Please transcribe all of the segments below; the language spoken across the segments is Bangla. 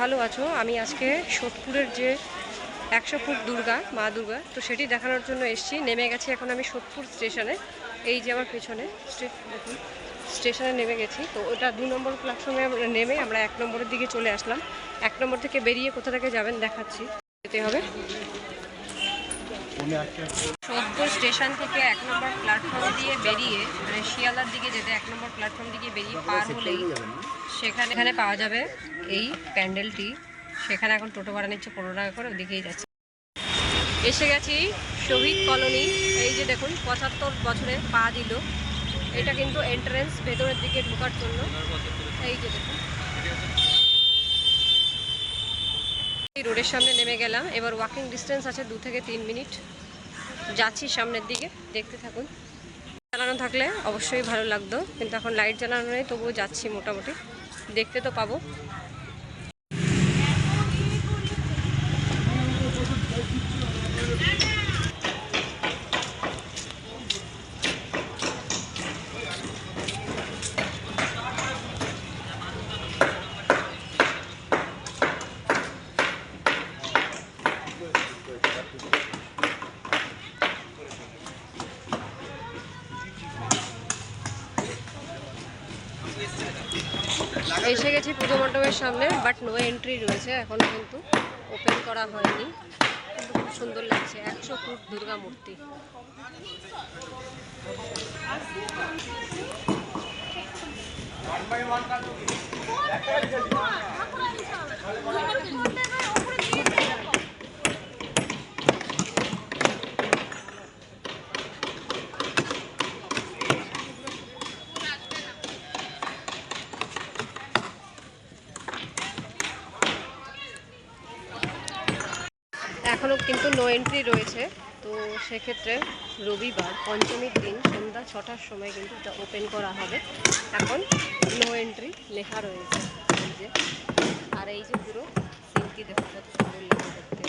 ভালো আছো? আমি আজকে সোদপুরের যে একশো ফুট দুর্গা, মা দুর্গা, তো সেটি দেখানোর জন্য এসেছি। নেমে গেছি এখন আমি সোদপুর স্টেশনে। এই যে আমার পেছনে স্টেশনে নেমে গেছি। তো ওটা দু নম্বর প্ল্যাটফর্মে নেমে আমরা এক নম্বরের দিকে চলে আসলাম। এক নম্বর থেকে বেরিয়ে কোথা থেকে যাবেন দেখাচ্ছি। যেতে হবে। সোদপুর স্টেশন থেকে এক নম্বর প্ল্যাটফর্ম দিয়ে বেরিয়ে মানে শিয়ালদার দিকে যেতে এক নম্বর প্ল্যাটফর্ম দিকে বেরিয়ে পার হলেই সেখানে এখানে পাওয়া যাবে এই প্যান্ডেলটি। সেখানে এখন টোটো ভাড়া নিচ্ছে পনেরো টাকা করে, ওদিকেই যাচ্ছে। এসে গেছি শহীদ কলোনি। এই যে দেখুন, পঁচাত্তর বছরে পা দিল। এটা কিন্তু এন্ট্রেন্স ভেতরের দিকে ঢোকার জন্য। এই যে দেখুন। রোডের সামনে নেমে গেলাম। এবার ওয়াকিং ডিস্টেন্স আছে দু থেকে তিন মিনিট। যাচ্ছি সামনের দিকে, দেখতে থাকুন। জ্বালানো থাকলে অবশ্যই ভালো লাগতো, কিন্তু এখন লাইট জ্বালানো নেই, তবুও যাচ্ছি মোটামুটি। দেখতে তো পাবো। এসে গেছি পুজো মণ্ডপের সামনে বাট নো এন্ট্রি রয়েছে, এখনও কিন্তু ওপেন করা হয়নি। কিন্তু খুব সুন্দর লাগছে, একশো ফুট দুর্গা মূর্তি। এখনও কিন্তু নো এন্ট্রি রয়েছে। তো সেক্ষেত্রে রবিবার পঞ্চমীর দিন সন্ধ্যা ছটার সময় কিন্তু এটা ওপেন করা হবে। এখন নো এন্ট্রি লেখা রয়েছে। এই যে, আর এই যে পুরো সিনটি দেখো কত সুন্দর লাগে দেখতে।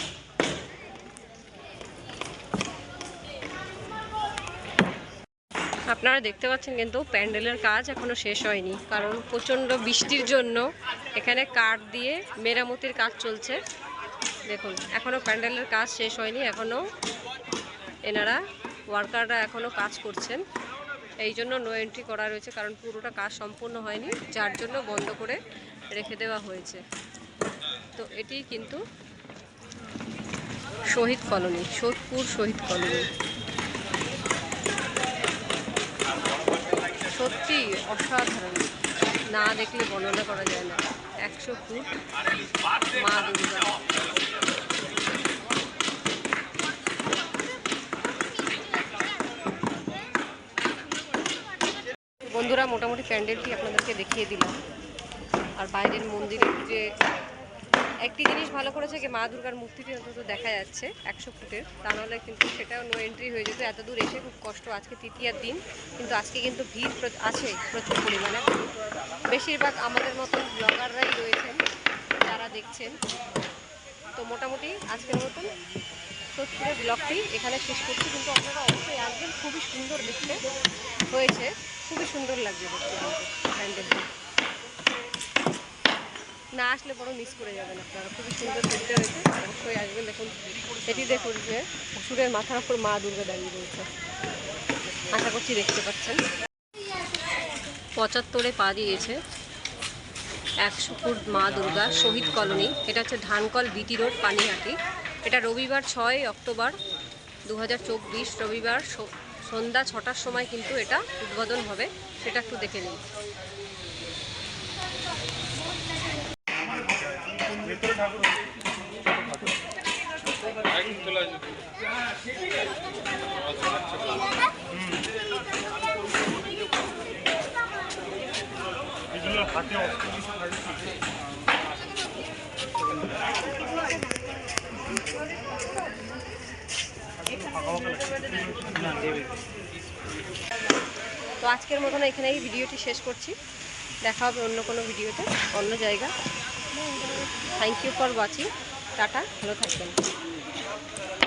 আপনারা দেখতে পাচ্ছেন কিন্তু প্যান্ডেলের কাজ এখনও শেষ হয়নি, কারণ প্রচণ্ড বৃষ্টির জন্য এখানে কাঠ দিয়ে মেরামতির কাজ চলছে। দেখুন এখনও প্যান্ডেলের কাজ শেষ হয়নি এখনও এনারা ওয়ার্কাররা এখনও কাজ করছেন। এই জন্য নো এন্ট্রি করা রয়েছে, কারণ পুরোটা কাজ সম্পূর্ণ হয়নি, যার জন্য বন্ধ করে রেখে দেওয়া হয়েছে। তো এটি কিন্তু শহীদ কলোনি, সোদপুর শহীদ কলোনি। সত্যি অসাধারণ, না দেখলে বর্ণনা করা যায় না। একশো ফুট মা দুর্গা বন্ধুরা, মোটামুটি প্যান্ডেলটি আপনাদেরকে দেখিয়ে দিলাম। আর বাইরের মন্দিরের যে একটি জিনিস ভালো করেছে কি মা দুর্গার মূর্তিটি অন্তত দেখা যাচ্ছে একশো ফুটের। তা নাহলে কিন্তু সেটাও নো এন্ট্রি হয়ে যেত। এত দূর এসে খুব কষ্ট। আজকে তৃতীয়ার দিন, কিন্তু আজকে কিন্তু ভিড় আছে প্রচুর পরিমাণে। বেশিরভাগ আমাদের মতন ব্লগাররাই রয়েছেন, যারা দেখছেন। তো মোটামুটি আজকের মতন সোদপুরের ব্লগটি এখানে শেষ করছি। কিন্তু আপনারা অবশ্যই আসবেন। খুবই সুন্দর দেখতে হয়েছে। খুবই সুন্দর লাগছে দেখতে প্যান্ডেলটি না আসলে বড় মিস করে যাবেন আপনারা, খুবই সুন্দর দেখতে হয়েছে, অবশ্যই আসবেন দেখুন। এটি দেখুন যে অসুরের মাথার উপর মা দুর্গা দাঁড়িয়ে রয়েছে। আশা করছি দেখতে পাচ্ছেন। পঁচাত্তরে পা দিয়েছে একশো ফুট মা দুর্গা শহীদ কলোনি। এটা হচ্ছে ধানকল বিটি রোড, পানিহাটি। এটা রবিবার ছয় অক্টোবর দু হাজার চব্বিশ, রবিবার সন্ধ্যা ছটার সময় কিন্তু এটা উদ্বোধন হবে সেটা একটু দেখে নিন। হাতে আজকের মতন এখানেই ভিডিওটি শেষ করছি। দেখা হবে অন্য কোনো ভিডিওতে, অন্য জায়গা। Thank you for watching tata, ভালো থাকবেন।